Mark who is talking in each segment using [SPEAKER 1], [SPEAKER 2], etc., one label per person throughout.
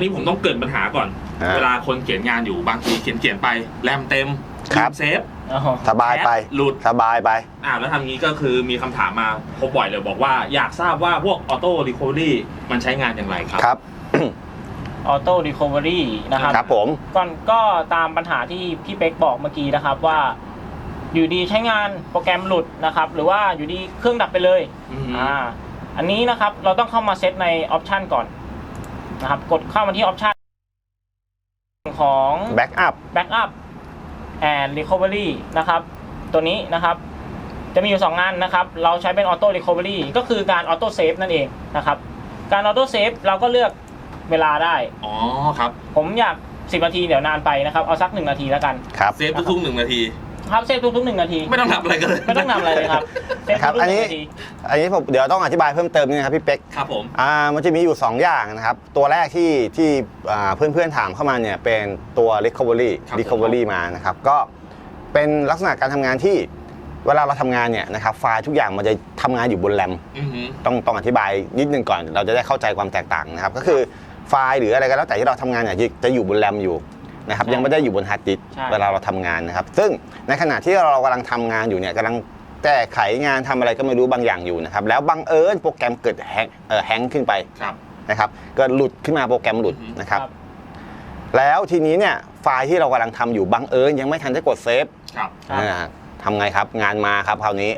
[SPEAKER 1] นนี้ผมต้องเกริดปัญหาก่อน
[SPEAKER 2] อ่า
[SPEAKER 1] เวลาคนเขียนงานอยู่บางทีเขียนเขียนๆไปแรมเต็ม
[SPEAKER 2] ครับ
[SPEAKER 1] ลืมเซฟ
[SPEAKER 3] อ๋อ
[SPEAKER 2] สบายไป
[SPEAKER 1] แอปหลุด
[SPEAKER 2] สบายไป
[SPEAKER 1] อ่าแล้วทำงี้ก็คือมีคำถามมาพบบ่อยเลยบอกว่าอยากทราบว่าพวกออโต้รีคอ v รี่มันใช้งานอย่างไรครับ
[SPEAKER 2] ครับ
[SPEAKER 3] ออโต้รีคอเวอรี่นะครับ
[SPEAKER 2] ครับผม
[SPEAKER 3] ก่อนก็ตามปัญหาที่พี่เป๊กบอกเมื่อกี้นะครับว่า อยู่ดีใช้งานโปรแกรมหลุดนะครับ หรือว่าอยู่ดีเครื่องดับไปเลย
[SPEAKER 1] อืม
[SPEAKER 3] อ่า อันนี้นะครับเราต้องเข้ามาเซตในออปชันก่อน นะครับ กดเข้ามาที่ออปชันของ
[SPEAKER 2] แบ็กอัพ
[SPEAKER 3] Backup and Recovery นะครับ ตัวนี้นะครับ จะมีอยู่ 2 งานนะครับ เราใช้เป็น Auto Recovery ก็คือการ Auto Save นั่นเองนะครับ การ Auto Save เราก็เลือกเวลาได้
[SPEAKER 1] อ๋อครับ
[SPEAKER 3] ผมอยาก 10 นาทีเดี๋ยวนานไปนะครับ เอาสัก 1 นาทีแล้วกัน
[SPEAKER 2] ครับ
[SPEAKER 1] เซฟทุกๆหนึ่งนาที
[SPEAKER 3] ครับเซฟทุกๆ1นาที
[SPEAKER 1] ไม่ต้องทำอะไรกันเลย
[SPEAKER 3] ไม่ต้องทำอะไรเลยครับเซฟ
[SPEAKER 2] ครับ
[SPEAKER 3] ทุก
[SPEAKER 2] อัน
[SPEAKER 3] ๆห
[SPEAKER 2] นี้
[SPEAKER 3] นึ่งนาที
[SPEAKER 2] อันนี้ผมเดี๋ยวต้องอธิบายเพิ่มเติมนิดนึงครับพี่เป๊ก
[SPEAKER 1] ครับผม
[SPEAKER 2] อ่ามันจะมีอยู่ 2 อย่างนะครับ ตัวแรกที่ที่อ่าเพื่อนๆถามเข้ามาเนี่ยเป็นตัว recovery
[SPEAKER 1] ครับ
[SPEAKER 2] recovery มานะครับ ก็เป็นลักษณะการทำงานที่เวลาเราทำงานเนี่ยนะครับไฟล์ทุกอย่างมันจะทำงานอยู่บนแรม
[SPEAKER 1] อือหือ
[SPEAKER 2] ต้องต้องอธิบายนิดนึงก่อน เราจะได้เข้าใจความแตกต่างนะครับ ก็คือไฟล์หรืออะไรก็แล้วแต่ที่เราทำงานเนี่ยจะจะอยู่บนแรมอยู่ นะครับ
[SPEAKER 3] ใช่
[SPEAKER 2] ยังไม่ได้อยู่บนฮาร์ดดิสก์
[SPEAKER 3] ใช่
[SPEAKER 2] เวลาเราทำงานนะครับ ซึ่งในขณะที่เรากำลังทำงานอยู่เนี่ยกำลังแก้ไขงานทำอะไรก็ไม่รู้บางอย่างอยู่นะครับ แล้วบังเอิญโปรแกรมเกิดแฮงเอ่อแฮงขึ้นไป
[SPEAKER 1] ครับ
[SPEAKER 2] นะครับเกิดหลุดขึ้นมาโปรแกรมหลุด
[SPEAKER 1] อือฮึ
[SPEAKER 2] นะครับ
[SPEAKER 3] ครับ
[SPEAKER 2] แล้วทีนี้เนี่ยไฟล์ที่เรากำลังทำอยู่บังเอิญยังไม่ทันได้กดเซฟ
[SPEAKER 1] ครับ
[SPEAKER 3] ครับ
[SPEAKER 2] อ่าทำไงครับงานมาครับคราวนี้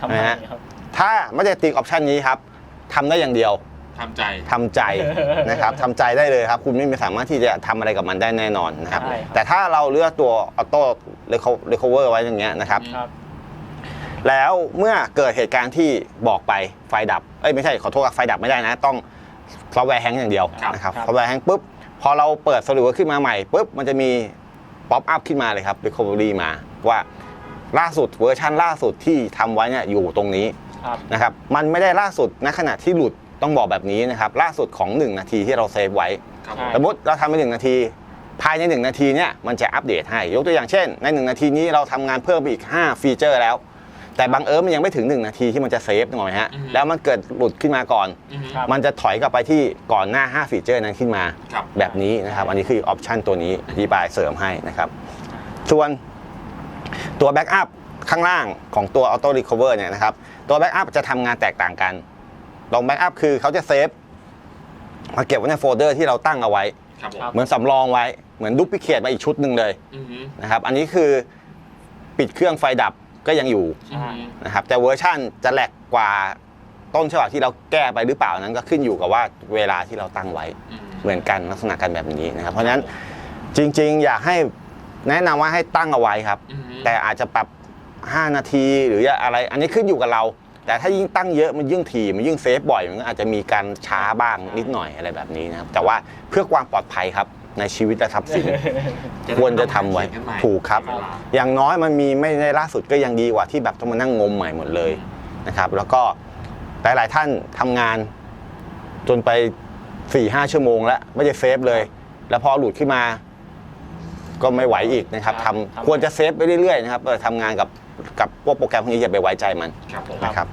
[SPEAKER 3] ทำไม
[SPEAKER 2] นะฮะ
[SPEAKER 3] ครับ
[SPEAKER 2] ถ้าไม่ได้ติ๊กออปชันนี้ครับทำได้อย่างเดียว
[SPEAKER 1] ทำใจ
[SPEAKER 2] ทำใจนะครับทำใจได้เลยครับ คุณไม่มีสามารถที่จะทำอะไรกับมันได้แน่นอนนะครับ
[SPEAKER 3] ใช่ครับ
[SPEAKER 2] แต่ถ้าเราเลือกตัวออโต้เรคเวอร์ไว้อย่างเงี้ยนะครับ
[SPEAKER 3] ครับ
[SPEAKER 2] แล้วเมื่อเกิดเหตุการณ์ที่บอกไปไฟดับ เอ้ยไม่ใช่ขอโทษครับไฟดับไม่ได้นะ ต้องซอฟต์แวร์แฮงก์อย่างเดียว
[SPEAKER 1] ครับ
[SPEAKER 2] นะครับ
[SPEAKER 3] ครับ
[SPEAKER 2] ซอฟต์แวร์แฮงก์ปุ๊บ พอเราเปิดสรุปขึ้นมาใหม่ปุ๊บ มันจะมีป๊อปอัพขึ้นมาเลยครับ Recovery มาว่าล่าสุดเวอร์ชันล่าสุดที่ทำไว้เนี่ยอยู่ตรงนี้
[SPEAKER 3] ครับ
[SPEAKER 2] นะครับ มันไม่ได้ล่าสุดณขณะที่หลุด ต้องบอกแบบนี้นะครับล่าสุดของ 1 นาทีที่เราเซฟไว้
[SPEAKER 1] ครับ
[SPEAKER 3] ใช่
[SPEAKER 2] สมมติเราทำไปหนึ่งนาที ภายใน 1 นาทีเนี่ยมันจะอัปเดตให้ ยกตัวอย่างเช่น ใน 1 นาทีนี้เราทำงานเพิ่มไปอีก 5 ฟีเจอร์แล้ว แต่บังเอิญมันยังไม่ถึง 1 นาทีที่มันจะเซฟหน่อยฮะ
[SPEAKER 1] อือฮึ
[SPEAKER 2] แล้วมันเกิดหลุดขึ้นมาก่อน
[SPEAKER 1] อือหือ
[SPEAKER 3] ครับ
[SPEAKER 2] มันจะถอยกลับไปที่ก่อนหน้า 5 ฟีเจอร์นั้นขึ้นมา
[SPEAKER 1] ครับ
[SPEAKER 2] แบบนี้นะครับ อันนี้คือออปชันตัวนี้อธิบายเสริมให้นะครับ ส่วนตัวแบ็กอัพข้างล่างของตัว Auto Recover เนี่ยนะครับ ตัวแบ็กอัพจะทำงานแตกต่างกัน ตรงแบ็กอัพคือเขาจะเซฟมาเก็บไว้ในโฟลเดอร์ที่เราตั้งเอาไว้
[SPEAKER 1] ครับผม
[SPEAKER 3] ครับ
[SPEAKER 2] เหมือนสำรองไว้เหมือนดูพิเคทมาอีกชุดหนึ่งเลย
[SPEAKER 1] อือหือ
[SPEAKER 2] นะครับอันนี้คือปิดเครื่องไฟดับก็ยังอยู่
[SPEAKER 1] อือหือ
[SPEAKER 2] นะครับแต่เวอร์ชั่นจะแหลกกว่าต้นฉบับที่เราแก้ไปหรือเปล่านั้นก็ขึ้นอยู่กับว่าเวลาที่เราตั้งไว้
[SPEAKER 1] อืม
[SPEAKER 2] เหมือนกันลักษณะกันแบบนี้นะครับ เพราะฉะนั้นจริง ๆ อยากให้แนะนำว่าให้ตั้งเอาไว้ครับ
[SPEAKER 1] อือหือ
[SPEAKER 2] แต่อาจจะปรับ 5 นาทีหรืออะไร อันนี้ขึ้นอยู่กับเรา แต่ถ้ายิ่งตั้งเยอะมันยิ่งถี่มันยิ่งเซฟบ่อยมันก็อาจจะมีการช้าบ้างนิดหน่อยอะไรแบบนี้นะครับแต่ว่าเพื่อความปลอดภัยครับในชีวิตและทรัพย์สิน ควรจะทำไว้
[SPEAKER 1] เขียนกันใหม่
[SPEAKER 2] ถูกครับ
[SPEAKER 1] เวลา
[SPEAKER 2] อย่างน้อยมันมีไม่ได้ล่าสุดก็ยังดีกว่าที่แบบต้องมานั่งงมใหม่หมดเลยนะครับ แล้วก็หลาย ๆ ท่านทำงาน จนไป4ี่ห้าชั่วโมงแล้ว ไม่ได้เซฟเลย แล้วพอหลุดขึ้นมา ก็ไม่ไหวอีกนะครับ
[SPEAKER 3] ครั
[SPEAKER 2] ทำ
[SPEAKER 3] บทำ
[SPEAKER 2] ควรจะเซฟไปเรื่อย ๆ นะครับเออทำงานกับ กับพวกโปรแกรมพวกนี้อย่าไปไว้ใจมัน
[SPEAKER 1] ครับผม
[SPEAKER 2] นะครับ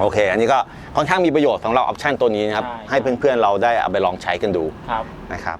[SPEAKER 2] โอเค อันนี้ก็ค่อนข้างมีประโยชน์สำหรับออปชันตัวนี้นะครับ
[SPEAKER 3] ใช่
[SPEAKER 2] ให้เพื่อนๆเราได้เอาไปลองใช้กันดู
[SPEAKER 3] ครับ
[SPEAKER 2] นะครับ